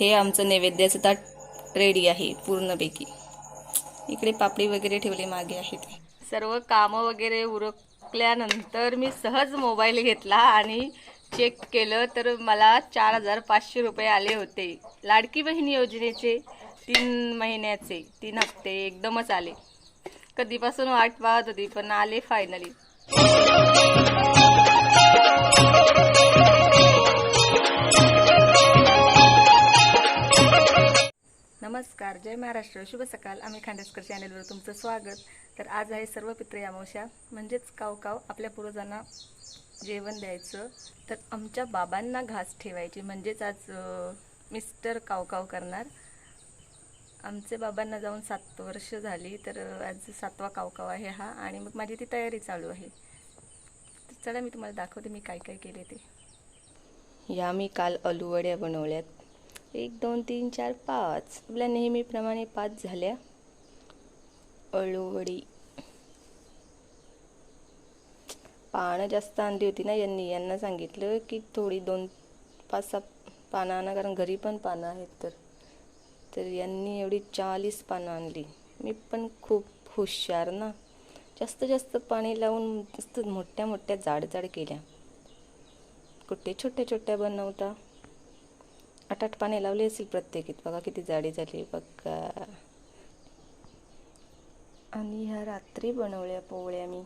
हे आमचं नैवेद्याचं ताट रेडी आहे पूर्णपैकी. इकडे पापडी वगैरे ठेवली मागे आहे ते सर्व कामं वगैरे उरकल्यानंतर मी सहज मोबाईल घेतला आणि चेक केलं तर मला चार हजार पाचशे रुपये आले होते. लाडकी बहीण योजनेचे तीन महिन्याचे तीन हप्ते एकदमच आले. कधीपासून वाट पाहत होती पण आले फायनली नमस्कार जय महाराष्ट्र. शुभ सकाळ. आम्ही खांडेसकर चॅनेलवर तुमचं स्वागत. तर आज आहे सर्व पित्र अमावश्या म्हणजेच काव काव आपल्या पूर्वजांना जेवण द्यायचं. तर आमच्या बाबांना घास ठेवायची. म्हणजेच आज मिस्टर कावकाव करणार. आमच्या बाबांना जाऊन सात वर्ष झाली. तर आज सातवा कावकाव आहे हा. आणि मग माझी ती तयारी चालू आहे. तर चला मी तुम्हाला दाखवते मी काय काय केले ते. या मी काल अलुवड्या बनवल्यात. एक दोन तीन चार पाच. आपल्या नेहमीप्रमाणे पाच झाल्या. अळूवडी. पानं जास्त आणली होती ना यांनी. यांना सांगितलं की थोडी दोन पाच सहा पानं आणा कारण घरी पण पानं आहेत तर. तर यांनी एवढी चाळीस पानं आणली. मी पण खूप हुशार ना. जास्त जास्त पाणी लावून जास्त मोठ्या मोठ्या जाड जाड केल्या. कुठे छोट्या छोट्या बनवता? आठ आठ पाने लावली असतील प्रत्येकीत. बघा किती जाडी झाली बघा. आणि ह्या रात्री बनवल्या पोळ्या मी.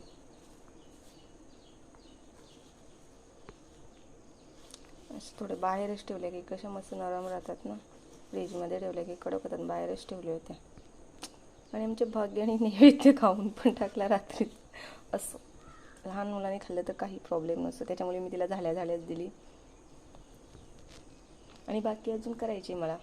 असं थोडे बाहेरच ठेवले की कशा मस्त नरम राहतात ना. फ्रीजमध्ये ठेवले की कडक होतात बाहेरच ठेवले होते आणि आमच्या भाग्याने नैवेद्य खाऊन पण टाकला रात्री. असं. लहान मुलांनी खाल्लं तर काही प्रॉब्लेम नसतो. त्याच्यामुळे मी तिला झाल्या झाल्याच दिली. आणि बाकी अजून करायची मला.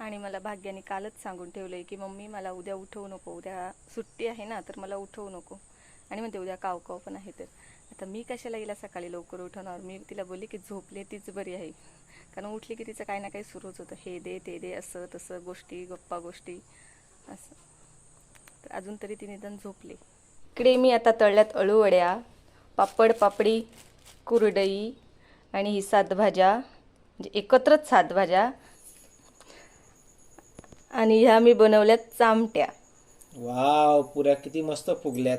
आणि मला भाग्याने कालच सांगून ठेवलंय की मम्मी मला उद्या उठवू नको. उद्या सुट्टी आहे ना तर मला उठवू नको. आणि म्हणते उद्या काव काव पण आहे तर. आता मी कशाला हिला सकाळी लवकर उठवणार? मी तिला बोलली की झोपले तीच बरी आहे. कारण उठली की तिचं काही ना काही सुरूच होतं. हे दे ते दे असं तसं गोष्टी गप्पा गोष्टी असं. तर अजून तरी ती निदान झोपले. इकडे मी आता तळल्यात अळूवड्या पापड पापडी कुरडई आणि ही सात भाज्या म्हणजे एकत्रच सात भाज्या आणि ह्या मी बनवल्यात चामट्या. वाव पुऱ्या किती मस्त फुगल्यात.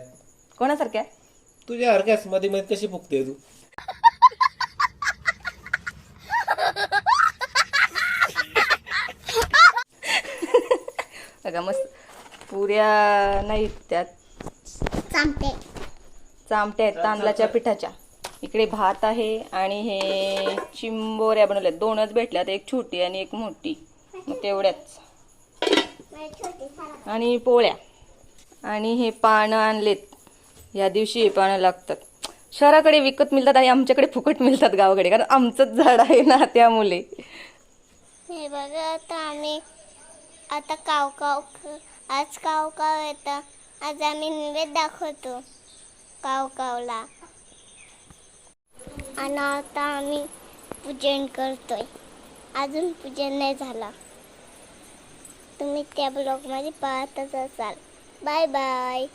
कोणासारख्या? तुझ्या हरक्यास मध्ये मध्ये कशी फुगते तू? बघा मस्त. पुऱ्या नाहीत त्यात चांपते चामट्या आहेत तांदळाच्या पिठाच्या. इकडे भात आहे आणि हे चिंबोऱ्या बनवल्यात. दोनच भेटल्यात एक छोटी आणि एक मोठी. मग तेवढ्याच. आणि पोळ्या. आणि हे पानं आणलेत. या दिवशी हे पानं लागतात. शहराकडे विकत मिळतात आणि आमच्याकडे फुकट मिळतात गावाकडे कारण आमचंच झाड आहे ना त्यामुळे. हे बघा आता आम्ही आता काव काव आज काव काव येतं. आज आम्ही निवेद दाखवतो. काव कावला. आणि आता आम्ही पूजन करतोय. अजून पूजन नाही झाला. तुम्ही त्या ब्लॉगमध्ये पाहतच असाल. बाय बाय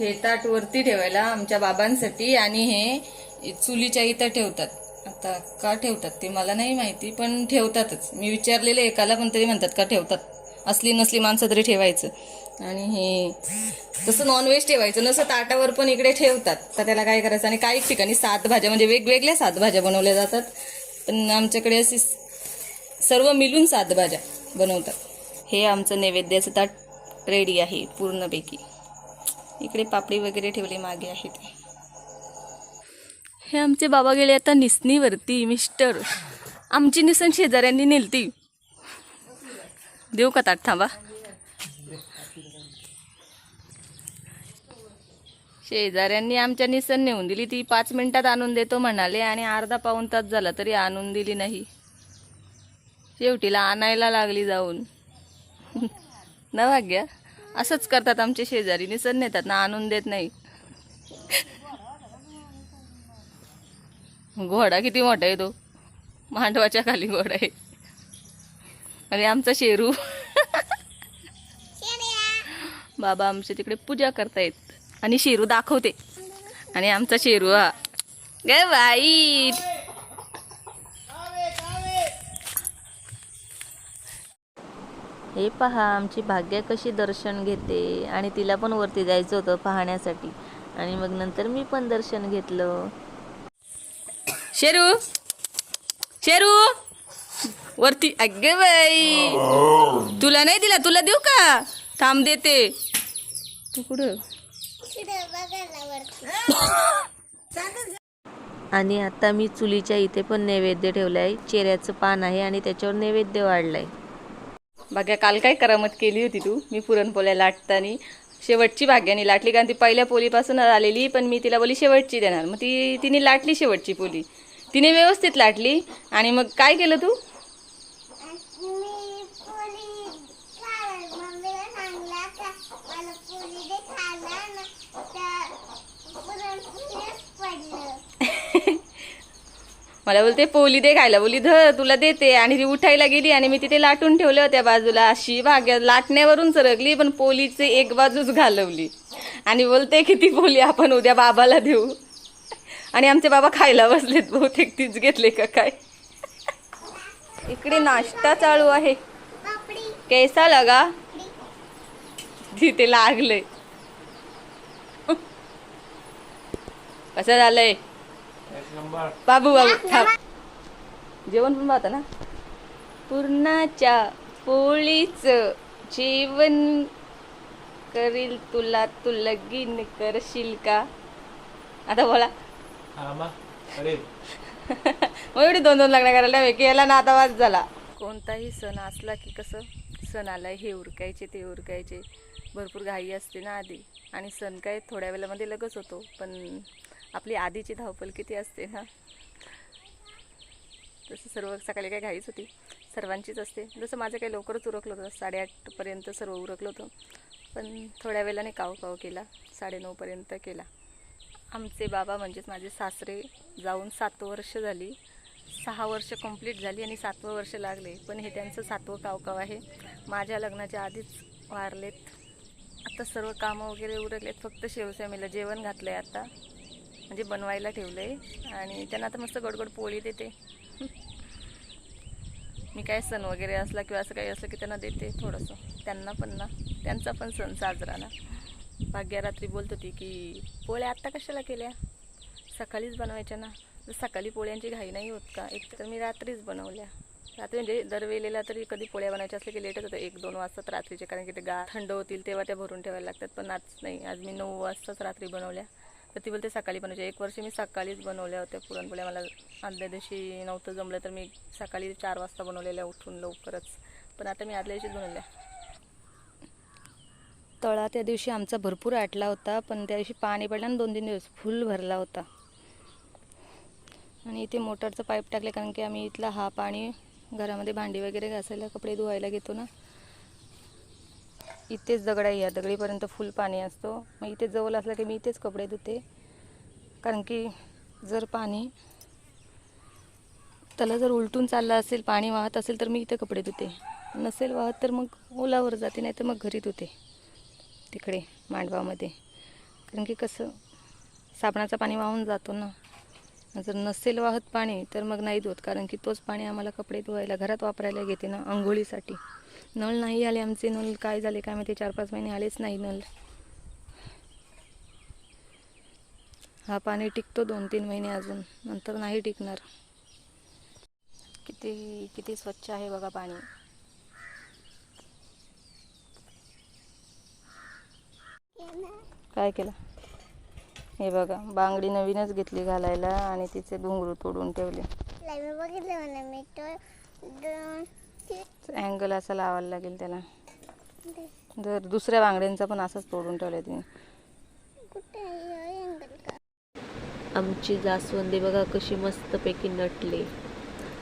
हे ताट वरती ठेवायला आमच्या बाबांसाठी आणि हे चुलीच्या इथं ठेवतात. आता का ठेवतात ते मला नाही माहिती पण ठेवतातच. मी विचारलेलं एकाला पण तरी म्हणतात का ठेवतात? असली नसली माणसं तरी ठेवायचं. आणि हे तसं नॉनव्हेज ठेवायचं. नसं ताटावर पण इकडे ठेवतात. तर त्याला काय करायचं? आणि काही ठिकाणी सात भाज्या म्हणजे वेगवेगळ्या सात भाज्या बनवल्या जातात. पण आमच्याकडे अशी सर्व मिळून सात भाज्या बनवतात. हे आमचं नैवेद्याचं ताट रेडी आहे पूर्णपैकी. इकडे पापडी वगैरे ठेवली मागे आहे ते हे आमचे बाबा गेले आता निसणीवरती मिस्टर. आमची निसन शेजाऱ्यांनी नेलती. देऊ का ताट थांबा. शेजाऱ्यांनी आमच्या निसन नेऊन दिली ती पाच मिनिटात आणून देतो म्हणाले आणि अर्धा पाऊन तास झाला तरी आणून दिली नाही. शेवटीला आणायला लागली जाऊन. न भाग्या. असंच करतात आमचे शेजारी. निसर नेतात ना आणून देत नाही. घोडा किती मोठा आहे तो. मांडवाच्या खाली घोडा आहे. आणि आमचा शेरू. बाबा आमच्या तिकडे पूजा करतायत. आणि शेरू दाखवते. आणि आमचा शेरू हा. गे बाई. हे पहा आमची भाग्या कशी दर्शन घेते आणि तिला पण वरती जायचं होतं पाहण्यासाठी. आणि मग नंतर मी पण दर्शन घेतलं. शेरू! शेरू! वरती अगे बाई! तुला नाही दिला? तुला देऊ का? थांब देते. तू कुठं? आणि आता मी चुलीच्या इथे पण नैवेद्य ठेवलाय. चेऱ्याचं पान आहे आणि त्याच्यावर नैवेद्य वाढलाय. भाग्या काल काय करामत केली होती तू? मी पुरणपोळ्या लाटताना. शेवटची भाग्याने लाटली कारण ती पहिल्या पोलीपासून आलेली पण मी तिला बोली शेवटची देणार. मग ती तिने लाटली शेवटची पोली. तिने व्यवस्थित लाटली. आणि मग काय केलं तू मी पोळी खाय मम्मीला सांगला का मला पोळी दे खायला ना त्या पुरणपोळीच पडलं मला बोलते पोली दे खायला बोली धर तुला देते. आणि ती उठायला गेली आणि मी तिथे लाटून ठेवल्या होत्या बाजूला. अशी भाग्या लाटण्यावरून सरकली पण पोलीचे एक बाजूच घालवली. आणि बोलते किती पोली आपण उद्या बाबाला देऊ. आणि आमचे बाबा खायला बसलेत बहुतेक तीच घेतले का काय? इकडे नाश्ता चालू आहे. कैसा लगा? तिथे लागले कसं झालंय? बाबू बाबू थांब. जेवण पण पाहता ना? पूर्णाच्या पोळीच जेवण करील तुला तू लगीन करशील का? आता बोला. हा मग एवढी दोन दोन लग्न करायला हवे की याला ना आता वाद झाला. कोणताही सण असला की कसं सण आलाय हे उरकायचे ते उरकायचे. भरपूर घाई असते ना आधी. आणि सण काय थोड्या वेळामध्ये लगच होतो पण आपली आधीची धावपल किती असते ना? तसं सर्व सकाळी काय घाईच होती. सर्वांचीच असते. जसं माझं काही लवकरच उरकलं होतं. साडेआठपर्यंत सर्व उरकलं होतं. पण थोड्या वेळाने काव काव केला. साडेनऊपर्यंत केला. आमचे बाबा म्हणजेच माझे सासरे जाऊन सात वर्ष झाली. सहा वर्ष कंप्लीट झाली आणि सातवं वर्ष लागले. पण हे त्यांचं सातवं कावकाव आहे. माझ्या लग्नाच्या आधीच वारलेत. आता सर्व कामं वगैरे उरकलेत. फक्त शिवसेमीला जेवण घातलं आहे आता. म्हणजे बनवायला ठेवलं आहे आणि त्यांना आता मस्त गडगड पोळी देते. मी काय सण वगैरे असला किंवा असं काही असलं की त्यांना देते थोडंसं. त्यांना पण ना. त्यांचा पण सण साजरा ना. भाग्या रात्री बोलत होती की पोळ्या आत्ता कशाला केल्या? सकाळीच बनवायच्या ना. तर सकाळी पोळ्यांची घाई नाही होत का? एक तर मी रात्रीच बनवल्या. रात्री म्हणजे दरवेळेला तरी कधी पोळ्या बनवायच्या असल्या की लेटच होतं. एक दोन वाजतात रात्रीचे कारण की ते गा थंड होतील तेव्हा त्या भरून ठेवायला लागतात. पण आज नाही. आज मी नऊ वाजताच रात्री बनवल्या. तर ती बोलते सकाळी बनवायची एक वर्ष मी सकाळीच बनवल्या होत्या पुरणपोळ्या. मला आदल्या दिवशी नव्हतं जमलं तर मी सकाळी चार वाजता बनवलेल्या उठून लवकरच. पण आता मी आदल्या दिवशीच बनवल्या. तळा त्या दिवशी आमचा भरपूर आटला होता पण त्या दिवशी पाणी पडलं आणि दोन तीन दिवस फुल भरला होता. आणि इथे मोटरचं पाईप टाकले कारण की आम्ही इथला हा पाणी घरामध्ये भांडी वगैरे घासायला कपडे धुवायला घेतो ना. इथेच दगड आहे. या दगडीपर्यंत फुल पाणी असतो. मग इथे जवळ असलं की मी इथेच कपडे धुते. कारण की जर पाणी त्याला जर उलटून चाललं असेल पाणी वाहत असेल तर मी इथे कपडे धुते. नसेल वाहत तर मग ओलावर जाते नाही तर मग घरी धुते. तिकडे मांडवामध्ये. कारण की कसं साबणाचं पाणी वाहून जातो ना. जर नसेल वाहत पाणी तर मग नाही धुत. कारण की तोच पाणी आम्हाला कपडे धुवायला घरात वापरायला घेते ना आंघोळीसाठी. नळ नाही आले आमचे नळ काय झाले काय माहिती चार पाच महिने आलेच नाही नळ हा पाणी टिकतो दोन तीन महिने अजून नंतर नाही टिकणार. किती किती स्वच्छ आहे बघा पाणी. काय केलं? हे बघा बांगडी नवीनच घेतली घालायला आणि तिचे घुंगरू तोडून ठेवले. बघितलं अँगल असा लावायला लागेल त्याला. जर दुसऱ्या बांगड्यांचा पण असाच तोडून ठेवलाय तिने. आमची जास्वंदी बघा कशी मस्तपैकी नटली.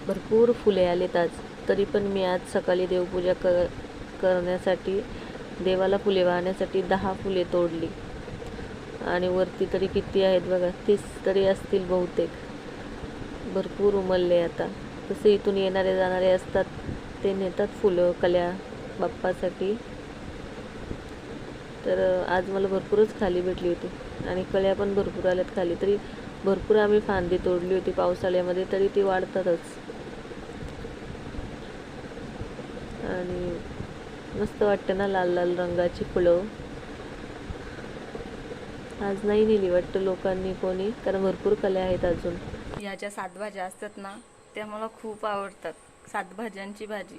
भरपूर फुले आलेत आज. तरी पण मी आज सकाळी देवपूजा कर करण्यासाठी देवाला फुले वाहण्यासाठी दहा फुले तोडली. आणि वरती तरी किती आहेत बघा तीस तरी असतील बहुतेक. भरपूर उमलले आता. तसे इथून येणारे जाणारे असतात. ते नेतात फुलं कल्या बाप्पासाठी. तर आज मला भरपूरच खाली भेटली होती आणि कळ्या पण भरपूर आल्यात खाली. तरी भरपूर आम्ही फांदी तोडली होती पावसाळ्यामध्ये तरी ती वाढतातच. आणि मस्त वाटतं ना लाल लाल रंगाची फुलं. आज नाही नेली वाटतं लोकांनी कोणी कारण भरपूर कल्या आहेत अजून. ह्या ज्या सातभाज्या असतात ना त्या मला खूप आवडतात. सातभाज्यांची भाजी.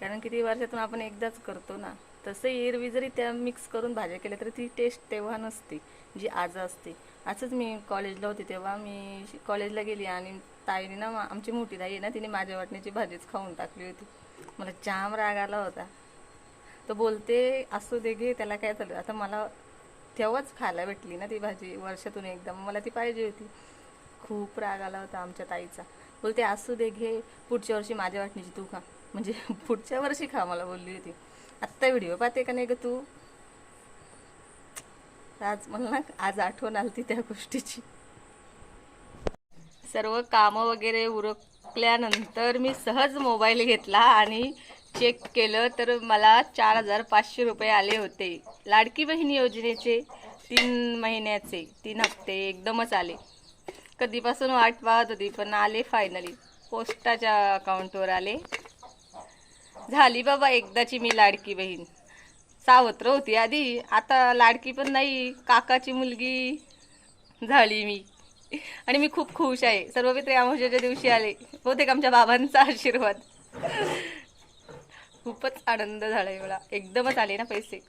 कारण किती वर्षातून आपण एकदाच करतो ना. तसं एरवी जरी त्या मिक्स करून भाज्या केल्या तरी ती टेस्ट तेव्हा नसते जी आज असते. असंच मी कॉलेजला होते तेव्हा मी कॉलेजला गेली आणि ताईने ना आमची मोठी ताई आहे ना तिने माझ्या वाटण्याची भाजीच खाऊन टाकली होती. मला जाम राग आला होता. तर बोलते असू दे घे त्याला काय झालं आता मला तेव्हाच खायला भेटली ना ती भाजी वर्षातून एकदम मला ती पाहिजे होती. खूप राग आला होता आमच्या ताईचा. बोलते असू दे घे. पुढच्या वर्षी माझ्या वाटणीची तू खा. म्हणजे पुढच्या वर्षी खा मला बोलली होती. आत्ता व्हिडिओ पाहते का नाही ग तू? आज मला ना आज आठवण आली त्या गोष्टीची. सर्व कामं वगैरे उरकल्यानंतर मी सहज मोबाईल घेतला आणि चेक केलं तर मला चार हजार पाचशे रुपये आले होते. लाडकी बहीण योजनेचे तीन महिन्याचे तीन हप्ते एकदमच आले. कधीपासून वाट पाहत होती पण आले फायनली पोस्टाच्या अकाउंटवर आले. झाली बाबा एकदाची मी लाडकी बहीण. सावत्र होती आधी. आता लाडकी पण नाही काकाची मुलगी झाली मी. आणि मी खूप खुश आहे. सर्व मित्र अमावस्याच्या दिवशी आले. बहुतेक आमच्या बाबांचा आशीर्वाद. खूपच आनंद झाला मला एकदमच आले ना पैसे.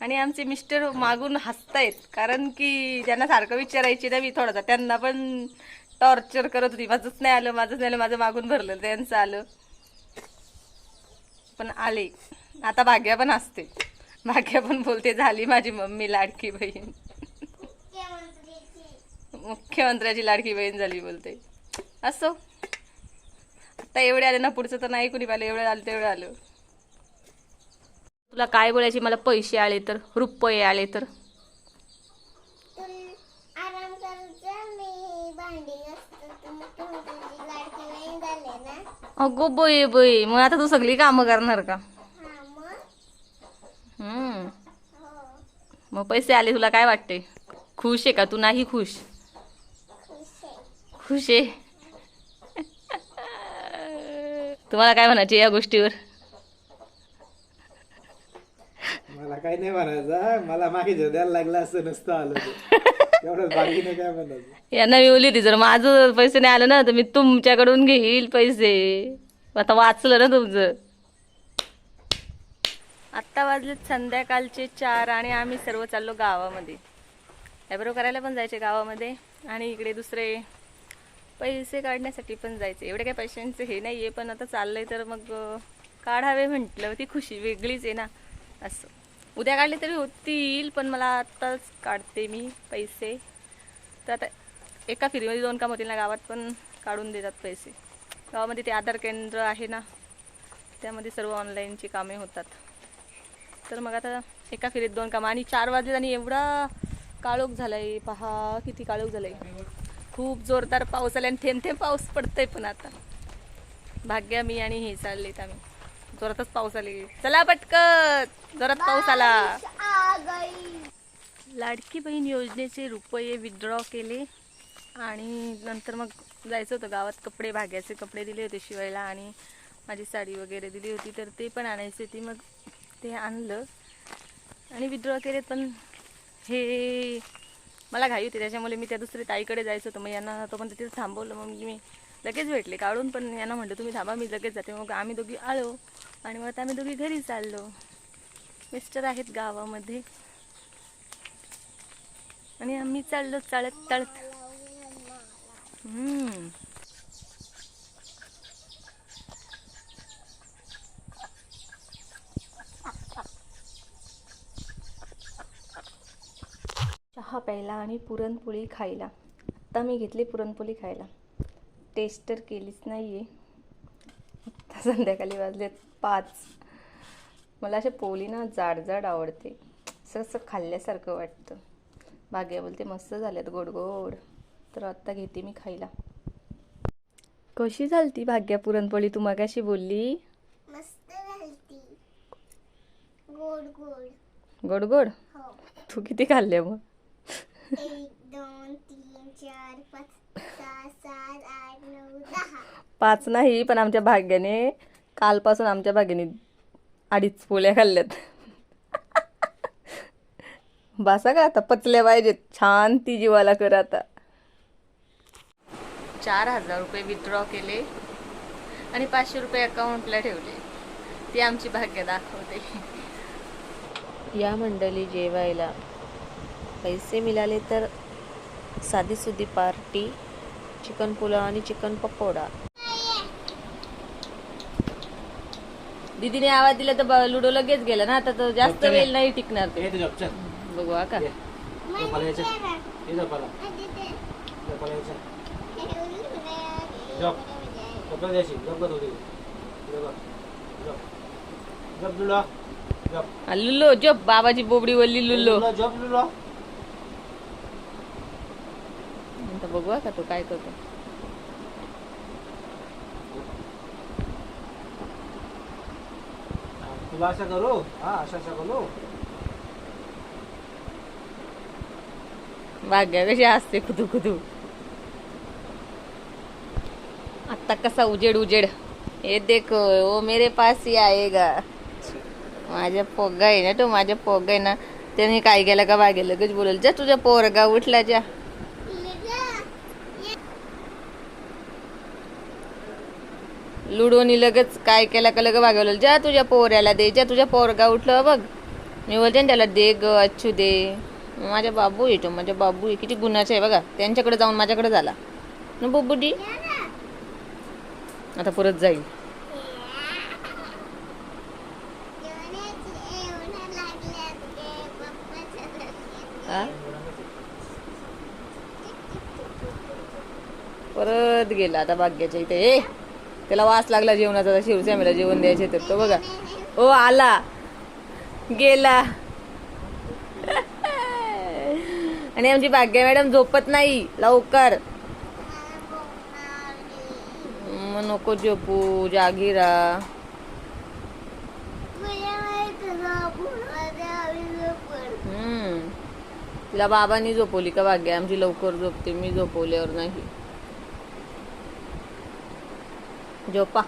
आणि आमचे मिस्टर मागून हसतायत. कारण की ज्यांना सारखं विचारायची ना मी थोडासा त्यांना पण टॉर्चर करत होती. माझंच नाही आलं माझंच नाही आलं माझं मागून भरलं त्यांचं आलं. पण आले. आता भाग्या पण असते. भाग्या पण बोलते झाली माझी मम्मी लाडकी बहीण. मुख्यमंत्र्याची लाडकी बहीण झाली बोलते. असो. आता एवढे आले ना पुढचं तर नाही कुणी पाहिलं. एवढं आलं तेवढं आलं. तुला काय बोलायची? मला पैसे आले तर रुपये आले तर. अगो बोय बोय मग आता तू सगळी कामं करणार का? हम्म. हो. मग पैसे आले तुला काय वाटते खुश आहे का? तू नाही खुश? खुश आहे. तुम्हाला काय म्हणायचे या गोष्टीवर? मला काही नाही म्हणायचं मला मागे द्यायला लागला असं नसतं आलं काय म्हणायचं? यांना मी बोलली होती जर माझं पैसे नाही आलं ना तर मी तुमच्याकडून घेईल पैसे. आता वाचलं ना तुमचं. आत्ता वाजलेत संध्याकाळचे चार आणि आम्ही सर्व चाललो गावामध्ये. ॲब्रो करायला पण जायचे गावामध्ये आणि इकडे दुसरे पैसे काढण्यासाठी पण जायचे. एवढे काही पैशांचं हे नाही आहे पण आता चाललंय तर मग काढावे म्हटलं. ती खुशी वेगळीच आहे ना असं. उद्या काढले तरी होतील पण मला आत्ताच काढते मी पैसे. तर आता एका फिरीमध्ये दोन काम होतील ना गावात पण काढून देतात पैसे. गावामध्ये ते आधार केंद्र आहे ना त्यामध्ये सर्व ऑनलाईनची कामे होतात. तर मग आता एका फिरीत दोन कामं. आणि चार वाजले आणि एवढा काळोख झालाय. पहा किती काळोख झालाय. खूप जोरदार पाऊस आला आणि थेंब थेंब पाऊस पडतंय पण आता. भाग्या मी आणि हे चाललेत आम्ही. जोरातच पाऊस आले. चला पटकत जोरात पाऊस आला. लाडकी बहीण योजनेचे रुपये विड्रॉ केले आणि नंतर मग जायचं होतं गावात कपडे भाग्याचे कपडे दिले होते शिवायला आणि माझी साडी वगैरे दिली होती तर ते पण आणायची. होती मग ते आणलं आणि विड्रॉ केले. पण हे मला घाई होती. त्याच्यामुळे मी त्या दुसरी ताईकडे जायचं होतं. मग यांना तो पण तिथे थांबवलं. मग मी लगेच भेटले. काढून पण यांना म्हटलं तुम्ही थांबा मी लगेच जाते. मग आम्ही दोघी आलो आणि मग आम्ही दोघी घरी चाललो. मिस्टर आहेत गावामध्ये. आणि आम्ही चाललो चालत चालत हम्म. चहा प्यायला आणि पुरणपोळी खायला. आत्ता मी घेतली पुरणपोळी खायला. टेस्ट तर केलीच नाही आहे आत्ता संध्याकाळी वाजलेत पाच. मला ना जाड जाड आवडते. असं खाल्ल्यासारखं वाटतं. भाग्या बोलते मस्त झाल्यात गोड गोड तर आत्ता घेते मी खायला. कशी झालती भाग्या पुरणपोळी? तू मगाशी बोलली. मस्त गोड गोड गोड गोड हो. तू किती खाल्ल्या मग? एक दोन तीन चार पाच सहा सात आठ पाच नाही पण आमच्या भाग्याने कालपासून आमच्या भाग्याने अडीच पोळ्या खाल्ल्यात. बसा का आता पचल्या पाहिजेत. छान ती जीवाला कर आता. चार हजार रुपये विथड्रॉ केले आणि पाचशे रुपये अकाउंटला ठेवले. ती आमची भाग्य दाखवते. या मंडळी जेवायला. पैसे मिळाले तर साधी सुधी पार्टी चिकन पुलाव आणि चिकन पकोडा. दीदीने आवाज दिला तर लुडो लगेच गेला ना आता तो जास्त वेळ नाही टिकणार तो. बघू हा का? लुलो. जप बाबाची बोबडी वल्ली लुल्लो लुलो, झोप लुलो. आता बघू का तो काय करतो. करू? हा करू. भाग्या कशी असते खुदू खुदू आता कसा उजेड उजेड. हे देखो ओ मेरे पास ही आएगा. माझ्या पोगा आहे ना तो माझ्या पोगा आहे ना. त्याने काय केलं का बागे लगेच बोलेल जा तुझ्या पोरगा उठला जा. लुडोनी लगेच काय केलं का लग वागवलं. ज्या तुझ्या पोऱ्याला दे ज्या तुझ्या पोरगा उठलं बघ. मी बोलते ना त्याला दे ग अच्छू दे. माझ्या बाबू येतो माझ्या बाबू आहे. किती गुन्हाचा आहे बघा. त्यांच्याकडे जाऊन माझ्याकडे झाला. न बुबुडी. आता परत जाईल. हा? परत गेला आता भाग्याच्या इथे. त्याला वास लागला जेवणाचा शिवसेमेला शिवस्यामीला जेवण द्यायचे तर तो बघा. ओ आला. गेला. आणि आमची भाग्या मॅडम झोपत नाही लवकर. मग नको झोपू जागीरा. हम्म. तिला बाबांनी झोपवली का भाग्या? आमची लवकर झोपते मी झोपवल्यावर नाही. झोपा.